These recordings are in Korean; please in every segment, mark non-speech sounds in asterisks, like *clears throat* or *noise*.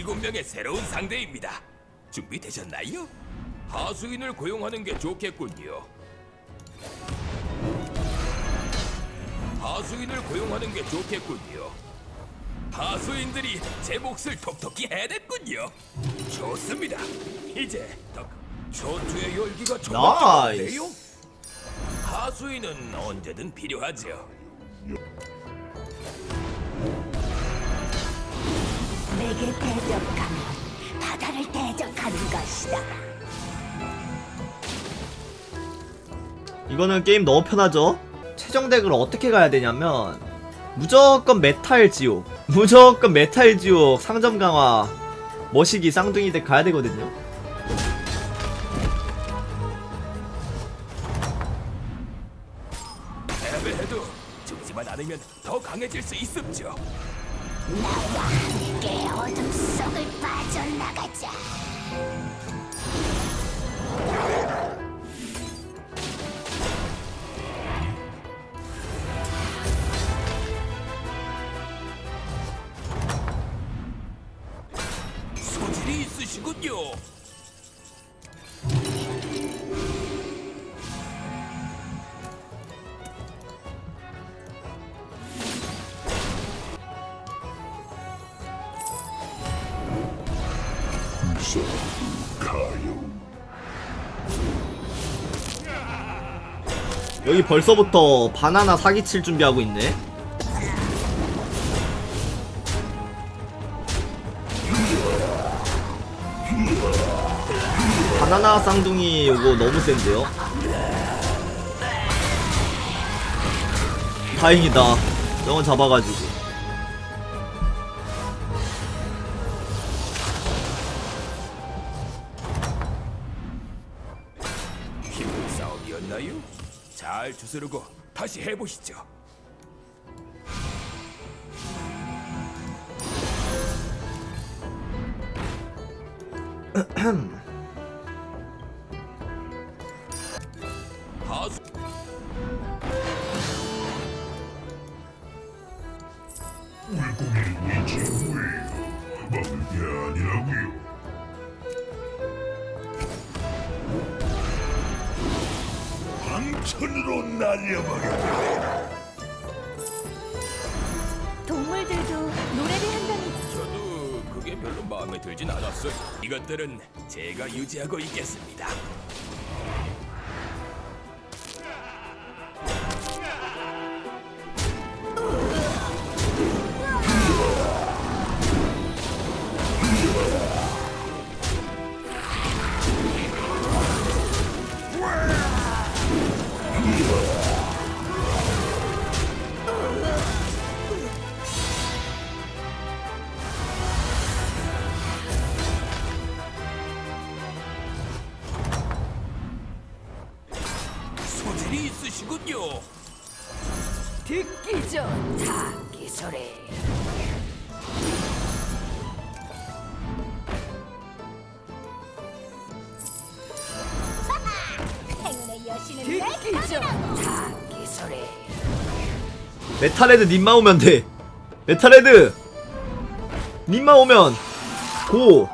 일곱 명의 새로운 상대입니다. 준비되셨나요? 하수인을 고용하는 게 좋겠군요. 하수인을 고용하는 게 좋겠군요. 하수인들이 제 몫을 톡톡히 해냈군요. 좋습니다. 이제 더 전투의 열기가 나이스. 정말요 하수인은 언제든 필요하죠. 내게 대적하면 바다를 대적하는 것이다. 이거는 게임 너무 편하죠? 최종 덱을 어떻게 가야 되냐면 무조건 메탈 지옥 *laughs* 무조건 메탈 지옥 상점 강화 머시기 쌍둥이 덱 가야 되거든요 패배해도 죽지만 않으면 더 강해질 수 있습죠. 나와 함께 어둠 속을 빠져나가자. 소질이 있으시군요. 여기 벌써부터 바나나 사기칠 준비하고 있네. 바나나 쌍둥이 요거 너무 센데요? 다행이다. 저건 잡아가지고 잘 주스르고 다시 해보시죠. *clears throat* 천으로 날려버려. 동물들도 노래를 한다니 저도 그게 별로 마음에 들진 않았어요. 이것들은 제가 유지하고 있겠습니다. 메탈헤드 님만 오면 돼 메탈헤드 님만 오면 고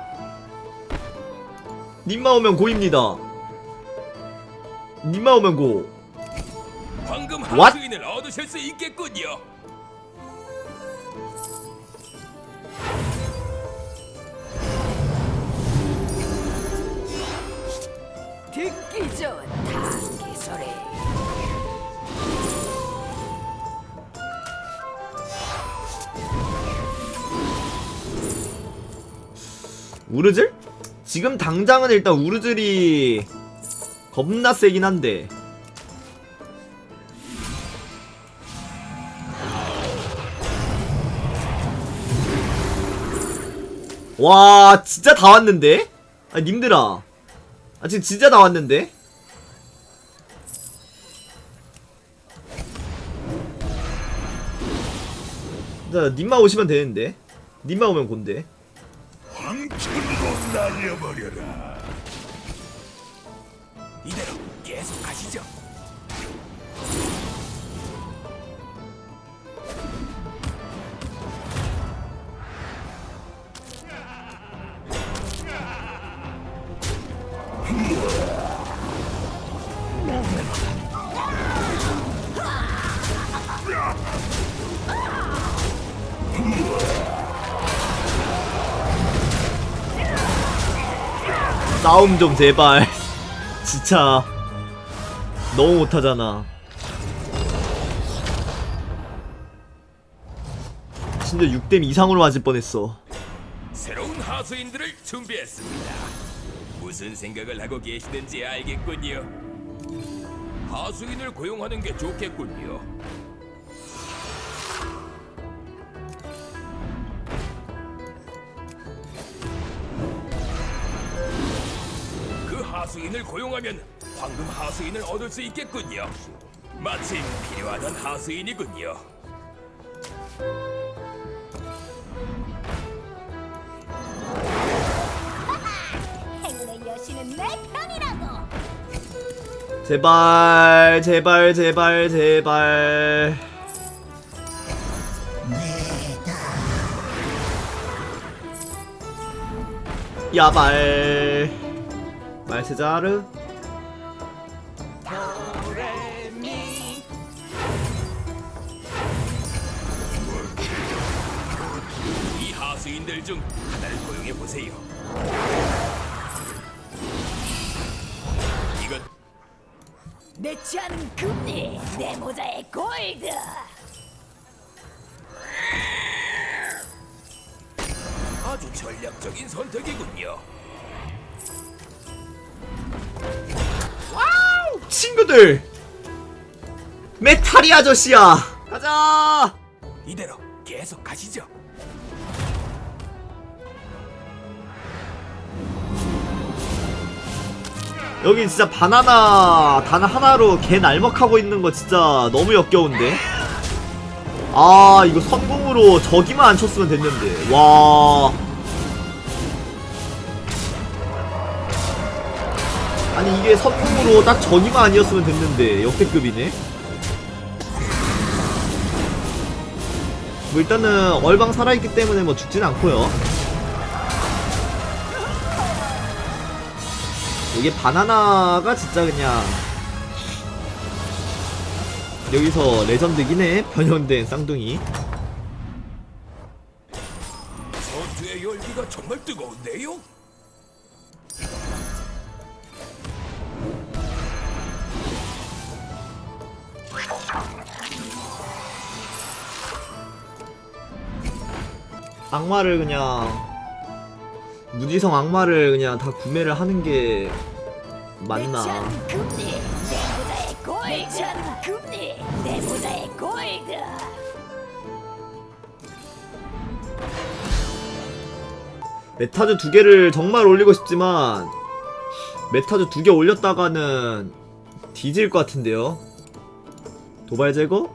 님만 오면 고입니다 님만 오면 고 방금 What? 하수인을 얻으실 수 있겠군요. 듣기 좋다 기소리. 우르즐? 지금 당장은 일단 우르즐이 겁나 세긴 한데 와 진짜 다 왔는데? 아 님들아 아 지금 진짜 다 왔는데? 자 님만 오시면 되는데 님만 오면 곤데 황천으로 날려버려라. 이대로 싸움 좀 제발 *laughs* 진짜 너무 못하잖아 진짜 6댐 이상으로 맞을 뻔했어 새로운 하수인들을 준비했습니다. 무슨 생각을 하고 계시는지 알겠군요. 하수인을 고용하는 게 좋겠군요. 하수인을 고용하면 황금 하수인을 얻을 수 있겠군요. 마침 필요하던 하수인이군요. 행운의 여신은 내 편이라고. 제발 제발 제발 제발 야발 말세자르 이 하수인들 중 하나를 고용해 보세요. 이건 내지 않은 금리 내 모자의 골드. 아주 전략적인 선택이군요. 친구들! 메탈이 아저씨야! 가자! 이대로 계속 가시죠. 여기 진짜 바나나 단 하나로 개 날먹하고 있는 거 진짜 너무 역겨운데? 아 이거 선공으로 저기만 안 쳤으면 됐는데. 와 아니 이게 선공으로 딱 저기만 아니었으면 됐는데 역대급이네. 뭐 일단은 얼방 살아있기 때문에 뭐 죽진 않고요. 이게 바나나가 진짜 그냥 여기서 레전드긴 해 변형된 쌍둥이. 전투의 열기가 정말 뜨거운데요. 악마를 그냥 무지성 악마를 그냥 다 구매를 하는 게 맞나. 메타즈 두 개를 정말 올리고 싶지만 메타즈 두 개 올렸다가는 뒤질 것 같은데요 도발 제거?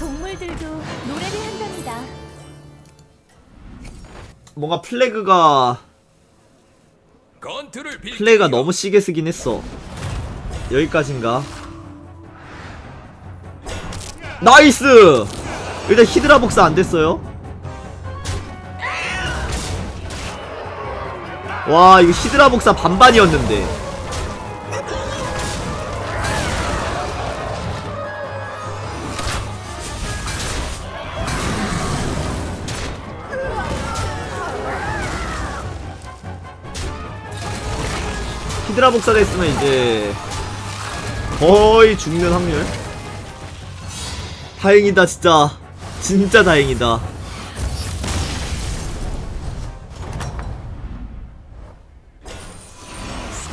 동물들도 노래를 한답니다. 뭔가 플래그가 건투를 빌. 플레이가 너무 시게 쓰긴 했어. 여기까진가? 나이스! 일단 히드라 복사 안 됐어요. 와, 이거 히드라 복사 반반이었는데. 히드라 복사 됐으면 이제 거의 죽는 확률. 다행이다 진짜 진짜 다행이다.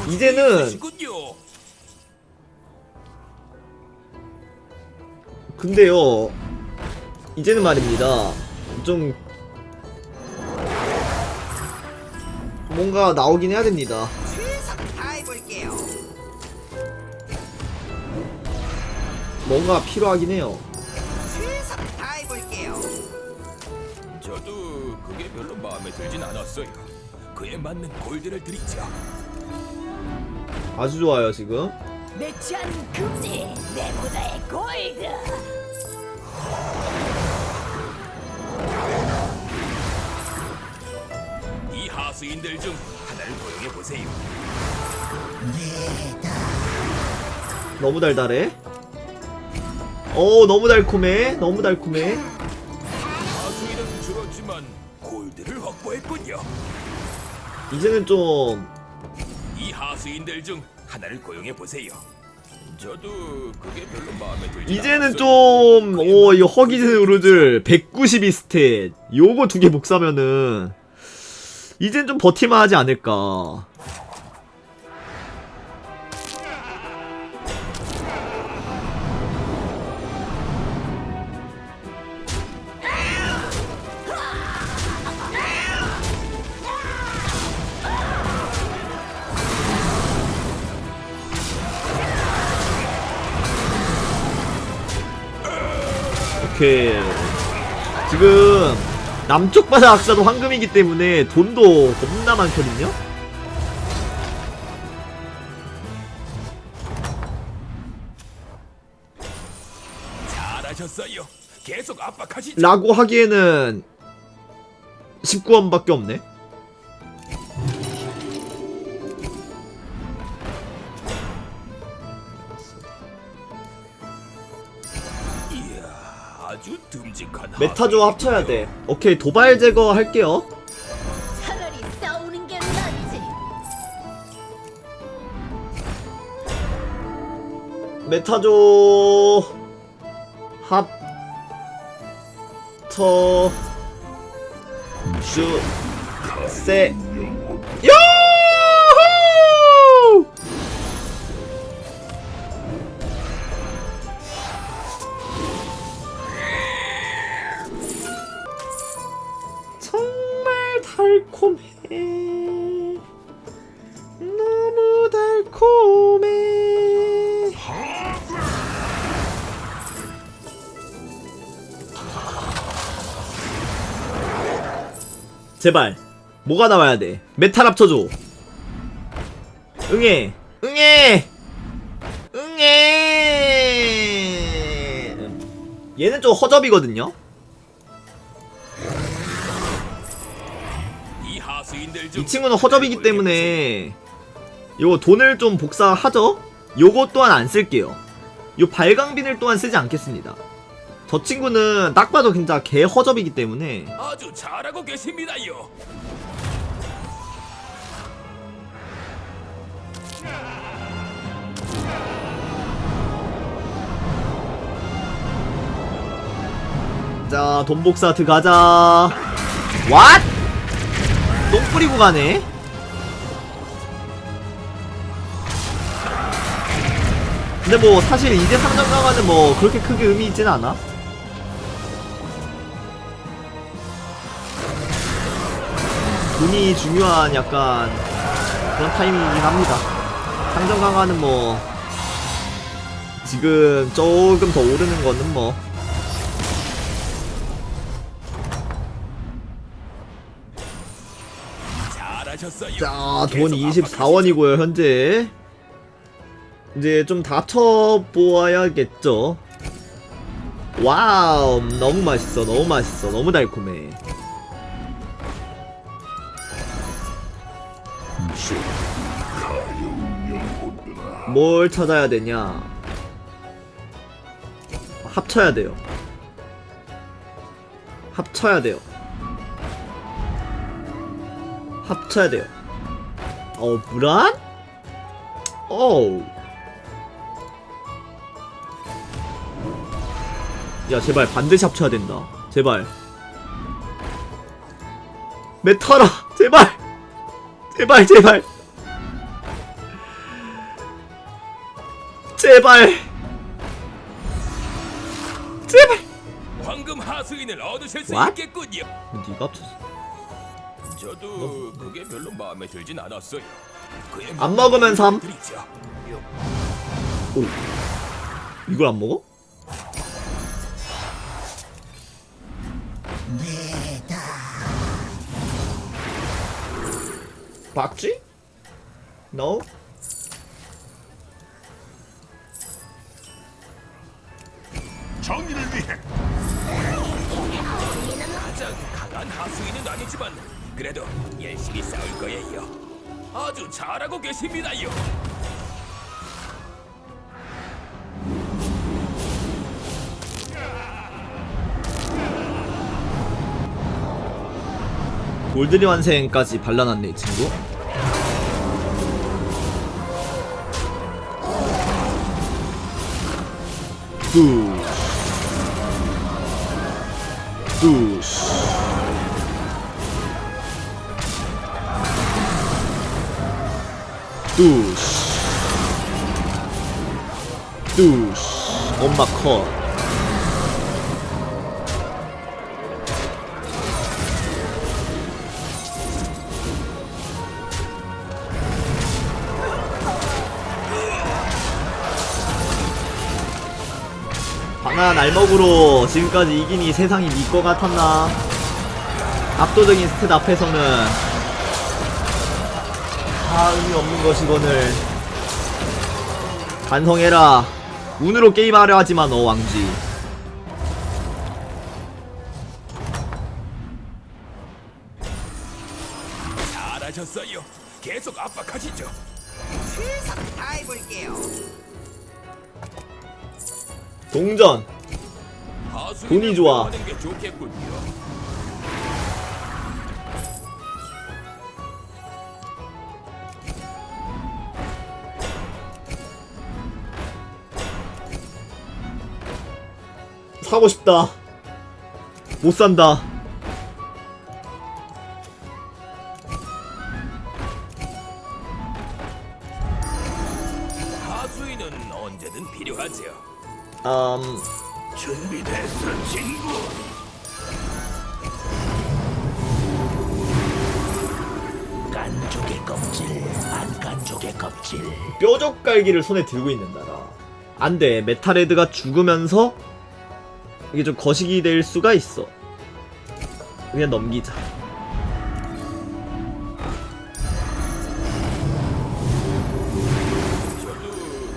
이제는. 근데요 이제는 말입니다 좀 뭔가 나오긴 해야 됩니다. 뭔가 필요하긴 해요. 저도 그게 별로 마음에 들진 않았어요. 그에 맞는 골드를 드리죠. 아주 좋아요 지금. 않은 금리 내 모자의 골드. 이 하수인들 중 하나를 고용해 보세요. 너무 달달해. 오 너무 달콤해. 너무 달콤해. 하수인은 줄었지만 골드를 확보했군요. 이제는 좀 이 하수인들 중 하나를 고용해 보세요. 저도 그게 별로 마음에 들지 이제는 좀, 오, 이 허기진 우르들 192 스탯. 요거 두 개 복사면은, 이젠 좀 버티만 하지 않을까. 오케이. 지금, 남쪽 바다 악사도 황금이기 때문에 돈도 겁나 많거든요? 잘하셨어요. 계속 압박하시죠. 라고 하기에는 19원밖에 없네. 메타조 합쳐야 돼. 오케이, 도발 제거 할게요. 차라리 싸우는 게 낫지. 메타조 합쳐 주세 제발. 뭐가 나와야 돼? 메탈 합쳐줘. 응애. 응애. 응애. 얘는 좀 허접이거든요? 이 친구는 허접이기 때문에 요거 돈을 좀 복사하죠? 요거 또한 안 쓸게요. 요 발광빈을 또한 쓰지 않겠습니다 저 친구는 딱 봐도 진짜 개 허접이기 때문에 아주 잘하고 계십니다요. 자, 돈 복사 들어가자. 왓? 똥 뿌리고 가네. 근데 뭐 사실 이제 상점 강화는 뭐 그렇게 크게 의미 있진 않아. 돈이 중요한 약간 그런 타이밍이긴 합니다. 상점 강화는 뭐 지금 조금 더 오르는 거는 뭐. 자, 돈 계속 24원이고요, 현재. 이제 좀다 합쳐보아야겠죠. 와우, 너무 맛있어, 너무 맛있어, 너무 달콤해. 뭘 찾아야 되냐? 합쳐야 돼요. 합쳐야 돼요. 합쳐야 돼요. 어, 불안? 어우. 야, 제발 반드시 합쳐야 된다. 제발. 메타라! 제발! 제발, 제발! 제발! 제발! 황금 하수인을 얻으실 수 What? 있겠군요. 니가 합쳤어. 저도 그게 별로 마음에 들진 않았어요. 그의 안 먹으면 삼. 드리죠. 오. 이걸 안 먹어? 박쥐? No? 정의를 위해 가장 강한 하수인은 아니지만 그래도 열심히 싸울 거예요. 아주 잘하고 계십니다요. 골드리 환생까지 발라놨네 이 친구 뚜 뚜시 뚜시 뚜시 엄마 컷 바나 날먹으로 지금까지 이기니 세상이 믿고 같았나 압도적인 스탯 앞에서는 다 의미 없는 것이거늘 반성해라 운으로 게임하려 하지만 어 왕지 잘하셨어요. 계속 압박하시죠. 동전. 돈이 좋아. 사고 싶다. 못 산다 갈기를 손에 들고 있는 나라. 안 돼. 메탈헤드가 죽으면서 이게 좀 거식이 될 수가 있어. 그냥 넘기자.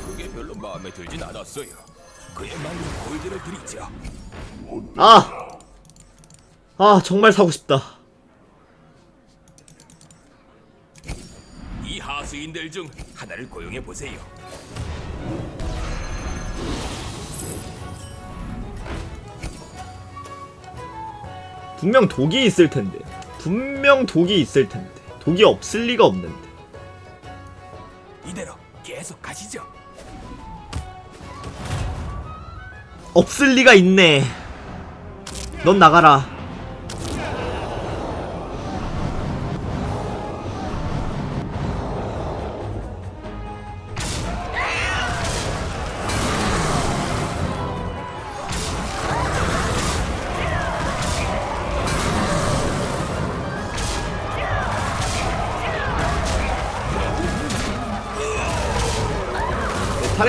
그게 별로 마음에 들진 않았어요. 그에 맞는 골드를 드리죠. 아! 아, 정말 사고 싶다. 이 하 수인들 중 하나를 고용해 보세요. 분명 독이 있을 텐데. 분명 독이 있을 텐데. 독이 없을 리가 없는데. 이대로 계속 가시죠. 없을 리가 있네. 넌 나가라.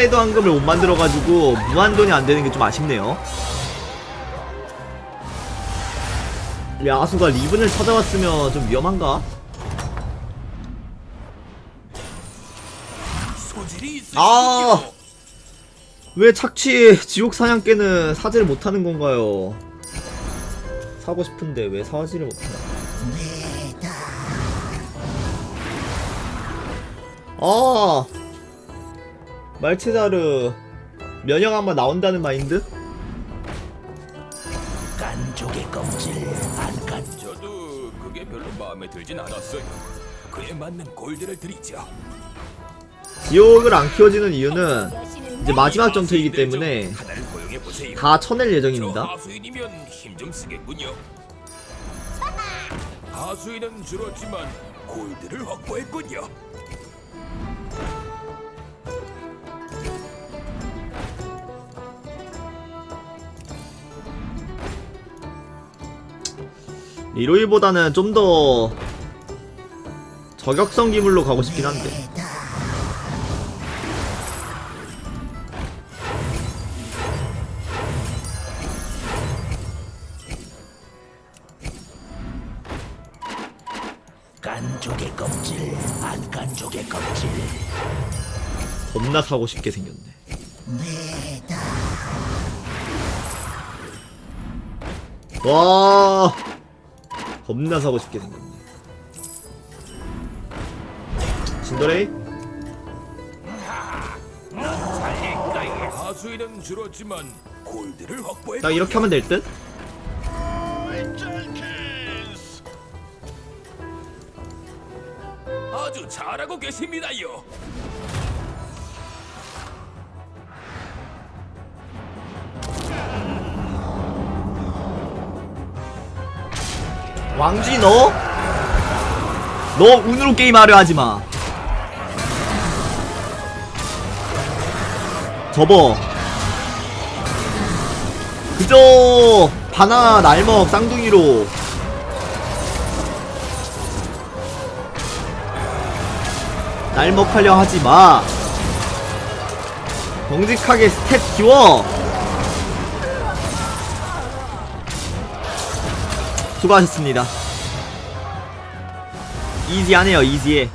타레이드 황금을 못 만들어가지고 무한돈이 안 되는 게 좀 아쉽네요. 야수가 리븐을 찾아왔으면 좀 위험한가? 아! 왜 착취 지옥 사냥개는 사지를 못하는 건가요? 사고 싶은데 왜 사지를 못하나? 아! 말체자르 면역 한번 나온다는 마인드? 깐족의 껍질, 안 깐. 저도 그게 별로 마음에 들진 않았어요. 그에 맞는 골드를 드리죠. 지옥을 안 키워지는 이유는 이제 마지막 전투이기 때문에 하나를 고용해 보세요. 다 쳐낼 저 예정입니다. 하수인이면 힘 좀 쓰겠군요. 하수인은 줄었지만 골드를 확보했군요. 리로이보다는 좀 더 저격성 기물로 가고 싶긴 한데 깐족의 껍질, 안 깐족의 껍질. 겁나 사고 싶게 생겼네. 와 겁나 사고 싶게 생겼네 진더레이? 수는 줄었지만 골드를 확보해 딱 이렇게 하면 될듯? 아주 잘하고 계십니다요. 왕쥐 너? 너 운으로 게임하려 하지마. 접어. 그저 바나나 날먹 쌍둥이로. 날먹하려 하지마. 정직하게 스텝 키워 수고하셨습니다. 이지하네요 이지해